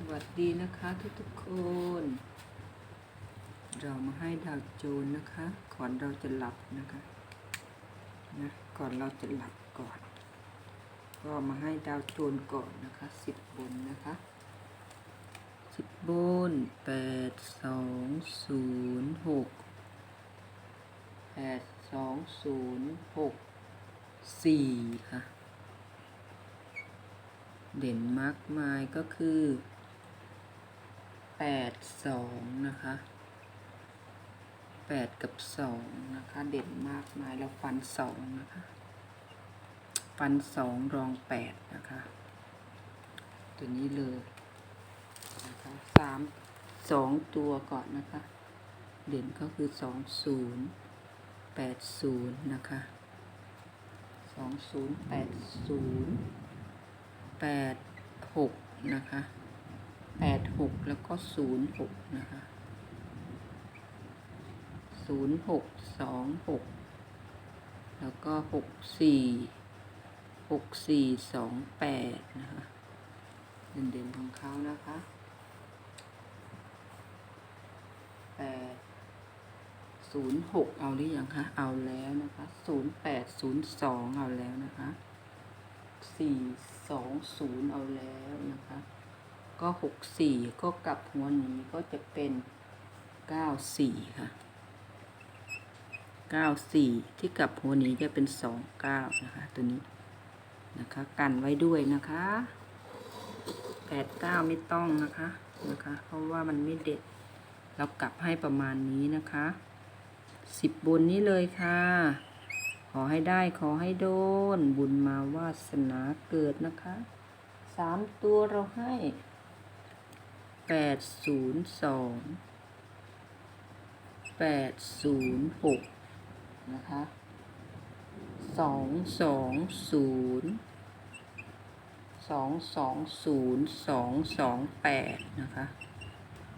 สวัสดีนะคะทุกทุกๆคน เรามาให้ดาวโจนนะคะ ก่อนเราจะหลับนะคะนะก่อนเราจะหลับก่อน ก็มาให้ดาวโจนก่อนนะคะสิบบนนะคะสิบบนแปดสองศูนย์หกแปดสองศูนย์หกสี่ค่ะ เด่นมากมายก็คือ แปดสองนะคะแปดกับสองนะคะ เด่นมากมายแล้วฟันสองนะคะ ฟันสองรองแปดนะคะ ตัวนี้เลยนะคะสามสองตัวก่อนนะคะ เด่นก็คือสองศูนย์แปดศูนย์นะคะสองศูนย์แปดศูนย์แปดหกนะคะ แปดหกแล้วก็ศูนย์หกนะคะศูนย์หกสองหกแล้วก็หกสี่หกสี่สองแปดนะคะเด่นๆของเขานะคะแปดศูนย์หกเอาหรือยังคะ เอาแล้วนะคะศูนย์แปดศูนย์สองเอาแล้วนะคะสี่สองศูนย์เอาแล้วนะคะ ก็หกสี่ก็กลับหัวหนี้ก็จะเป็นเก้าสี่ค่ะเก้าสี่ที่กลับหัวหนี้จะเป็นสองเก้านะคะ ตัวนี้นะคะกันไว้ด้วยนะคะแปดเก้าไม่ต้องนะคะนะคะ เพราะว่ามันไม่เด็ด เรากลับให้ประมาณนี้นะคะสิบบนนี้เลยค่ะ ขอให้ได้ขอให้โดน บุญมาวาสนาเกิดนะคะสามตัวเราให้ แปดศูนย์สองแปดศูนย์หกนะคะสองสองศูนย์สองสองศูนย์สองสองแปดนะคะ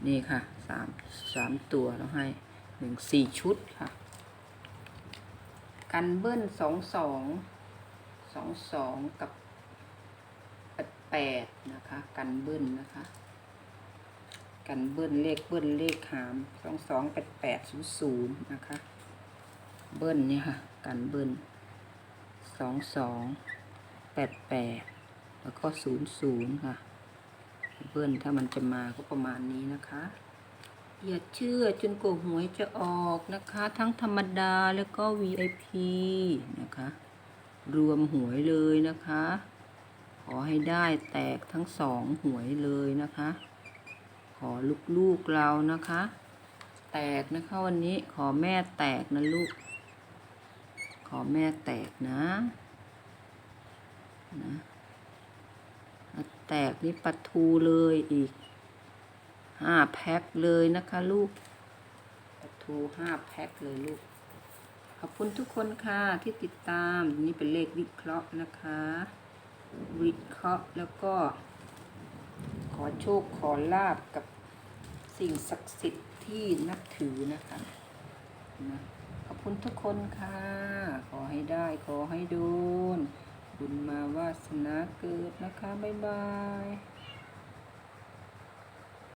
นี่ค่ะสามสามตัวเราให้หนึ่งสี่ชุดค่ะ กันเบิ้ลสองสองสองสองกับแปดแปดนะคะ กันเบิ้ลนะคะ กันเบิ้ลเลขเบิ้ลเลขหามสองสองแปดแปดศูนย์ศูนย์นะคะ เบิ้ลเนี่ยค่ะ กันเบิ้ลสองสองแปดแปดแล้วก็ศูนย์ศูนย์ค่ะ เบิ้ลถ้ามันจะมาก็ประมาณนี้นะคะอย่าเชื่อจนกว่าหวยจะออกนะคะ ทั้งธรรมดาแล้วก็ VIP นะคะ รวมหวยเลยนะคะ ขอให้ได้แตกทั้งสองหวยเลยนะคะ ขอลูกๆเรานะคะ แตกนะคะวันนี้ขอแม่แตกนะลูก ขอแม่แตกนะนะแตกนี่ปัทูเลยอีกห้าแพ็คเลยนะคะลูกปลาทูห้าแพ็คเลยลูก ขอบคุณทุกคนค่ะที่ติดตามนี่เป็นเลขวิเคราะห์นะคะ วิเคราะห์แล้วก็ ขอโชคขอลาบกับสิ่งศักดิ์สิทธิ์ที่นับถือนะคะนะขอบคุณทุกคนค่ะ ขอให้ได้ขอให้โดนบุญมาวาสนาเกิดนะคะ บ๊ายบาย